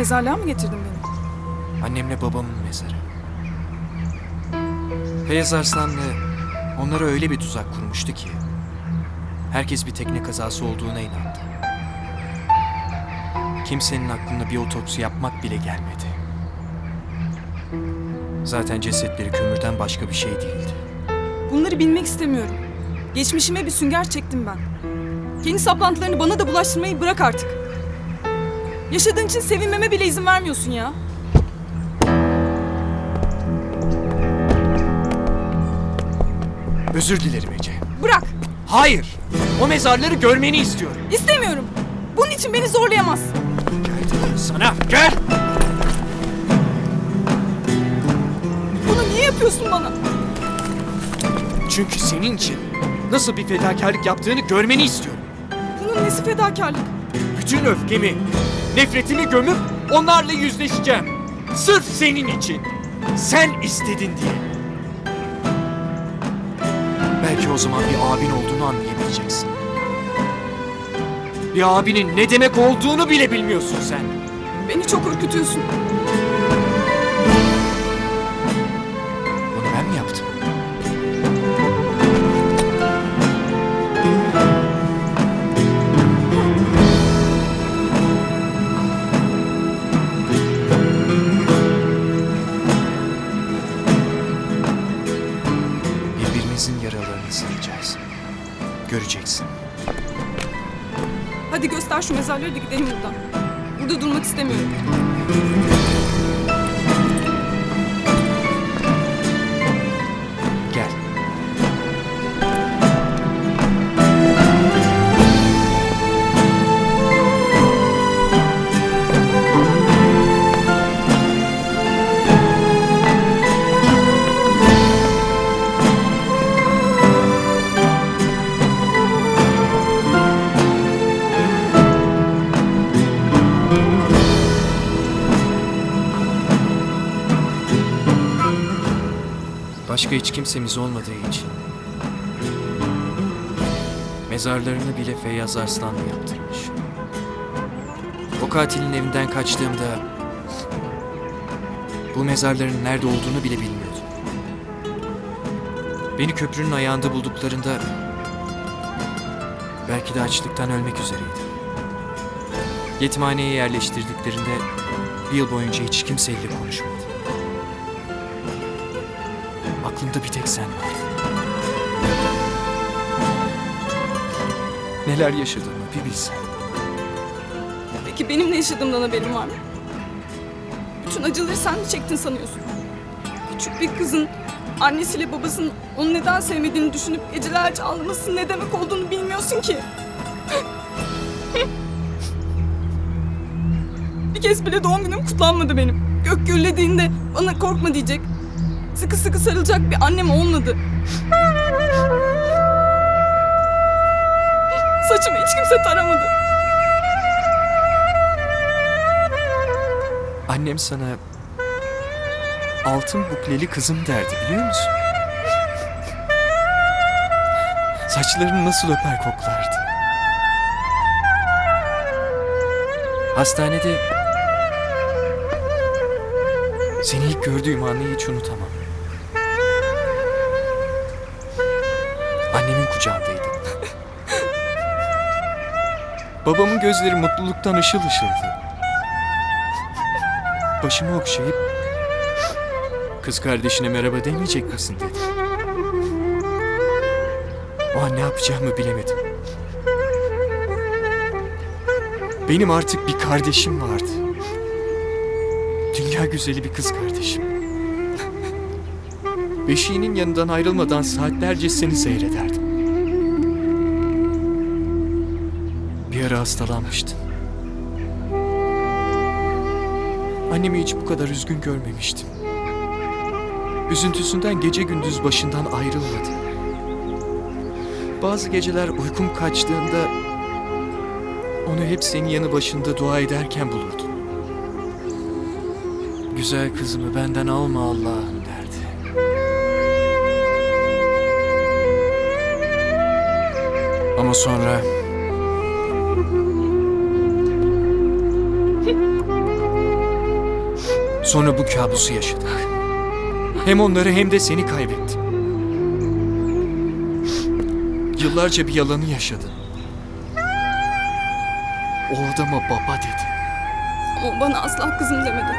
mezarlığa mı getirdin beni? Annemle babamın mezarı. Feyyaz Arslanlı onlara öyle bir tuzak kurmuştu ki herkes bir tekne kazası olduğuna inandı. Kimsenin aklına bir otopsi yapmak bile gelmedi. Zaten cesetleri kömürden başka bir şey değildi. Bunları bilmek istemiyorum. Geçmişime bir sünger çektim ben. Kendi saplantılarını bana da bulaştırmayı bırak artık. Yaşadığın için sevinmeme bile izin vermiyorsun ya. Özür dilerim Ece. Bırak. Hayır! O mezarları görmeni istiyorum. İstemiyorum. Bunun için beni zorlayamazsın. Gel dedim sana, gel! Bunu niye yapıyorsun bana? Çünkü senin için nasıl bir fedakarlık yaptığını görmeni istiyorum. Bunun nesi fedakarlık? Bütün öfkemi, nefretimi gömüp onlarla yüzleşeceğim. Sırf senin için. Sen istedin diye. Belki o zaman bir abin olduğunu anlayabileceksin. Bir abinin ne demek olduğunu bile bilmiyorsun sen. Beni çok ürkütüyorsun. Birbirimizin yaralarını saracağız. Göreceksin. Hadi göster şu mezarları da gidelim buradan. Burada durmak istemiyorum. Başka hiç kimsemiz olmadığı için Mezarlarını bile Feyyaz Arslan yaptırmış. O katilin evinden kaçtığımda bu mezarların nerede olduğunu bile bilmiyordum. Beni köprünün ayağında bulduklarında belki de açlıktan ölmek üzereydim. Yetimhaneye yerleştirdiklerinde bir yıl boyunca hiç kimseyle konuşmadım. Aklımda bir tek sen vardın. Neler yaşadığımı bir bilsen. Peki benim ne yaşadığımdan haberin var mı? Bütün acıları sen mi çektin sanıyorsun? Küçük bir kızın annesiyle babasının onu neden sevmediğini düşünüp gecelerce ağlamasının ne demek olduğunu bilmiyorsun ki. bir kez bile doğum günüm kutlanmadı benim. Gök gürlediğinde bana korkma diyecek. Sıkı sıkı sarılacak bir annem olmadı. Saçımı hiç kimse taramadı. Annem sana altın bukleli kızım derdi biliyor musun? Saçlarını nasıl öper koklardı. Hastanede seni ilk gördüğüm anı hiç unutamam. Annemin kucağındaydın. Babamın gözleri mutluluktan ışıl ışıldı. Başımı okşayıp kız kardeşine merhaba demeyecek misin dedi. O an ne yapacağımı bilemedim. Benim artık bir kardeşim vardı. Dünya güzeli bir kız kardeşim. Beşiğinin yanından ayrılmadan saatlerce seni seyrederdim. Ara hastalanmıştın. Annemi hiç bu kadar üzgün görmemiştim. Üzüntüsünden gece gündüz başından ayrılmadı. Bazı geceler uykum kaçtığında onu hep senin yanı başında dua ederken bulurdum. Güzel kızımı benden alma Allah'ım derdi. Ama sonra Sonra bu kabusu yaşadık. Hem onları hem de seni kaybettim. Yıllarca bir yalanı yaşadın. O adama baba dedi. O bana asla kızım demedi.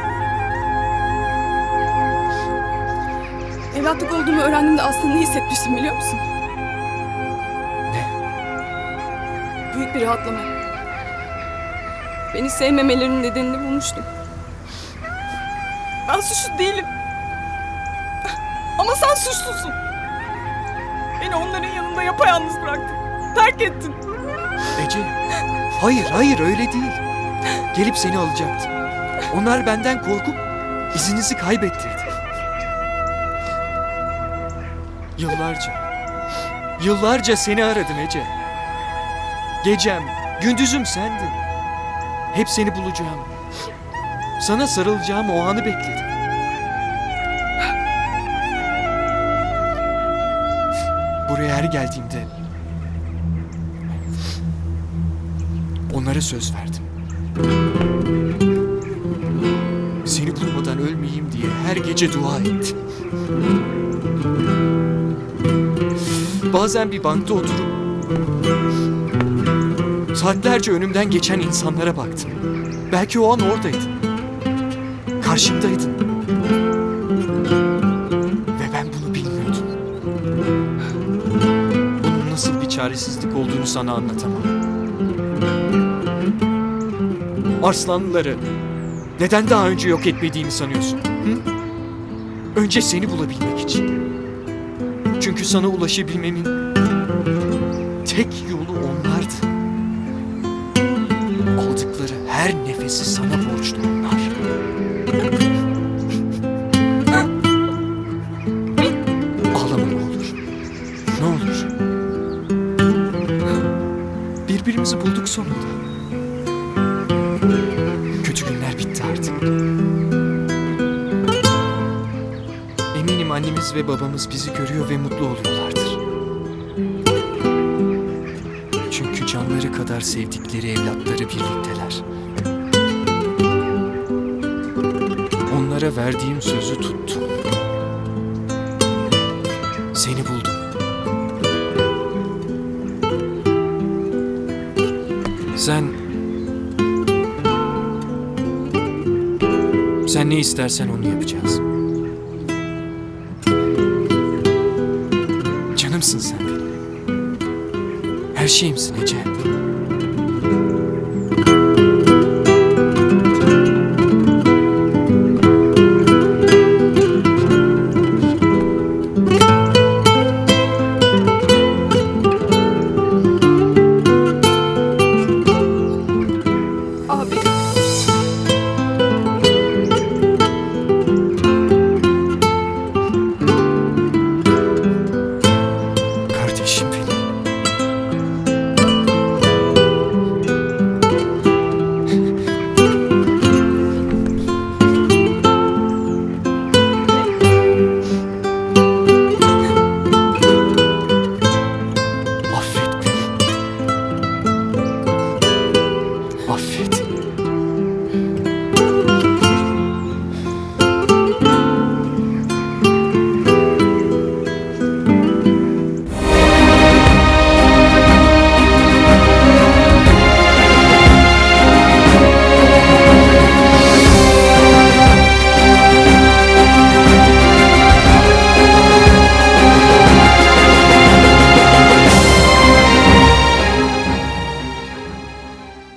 Evlatlık olduğumu öğrendiğimde aslında ne hissetmiştim biliyor musun? Ne? Büyük bir rahatlama. Beni sevmemelerinin nedenini bulmuştum. Ben suçlu değilim. Ama sen suçlusun. Beni onların yanında yapayalnız bıraktın. Terk ettin. Ece, hayır hayır öyle değil. Gelip seni alacaktı. Onlar benden korkup izinizi kaybettirdi. Yıllarca, yıllarca seni aradım Ece. Gecem, gündüzüm sendin. Hep seni bulacağım. Sana sarılacağım o anı bekledim. Buraya her geldiğimde Onlara söz verdim. Seni bulmadan ölmeyeyim diye her gece dua ettim. Bazen bir bankta oturup saatlerce önümden geçen insanlara baktım. Belki o an oradaydın. Karşımdaydın. Ve ben bunu bilmiyordum. Bunun nasıl bir çaresizlik olduğunu sana anlatamam. Arslanlıları neden daha önce yok etmediğimi sanıyorsun? Hı? Önce seni bulabilmek için. Çünkü sana ulaşabilmemin tek yolu onlardı. Aldıkları her nefesi sana borçlu onlar. Birbirimizi bulduk sonunda. Kötü günler bitti artık. Eminim annemiz ve babamız bizi görüyor ve mutlu oluyorlardır. Çünkü canları kadar sevdikleri evlatları birlikteler. Onlara verdiğim sözü tuttum. Seni buldum. Sen Sen ne istersen onu yapacağız. Canımsın sen benim. Her şeyimsin Ece.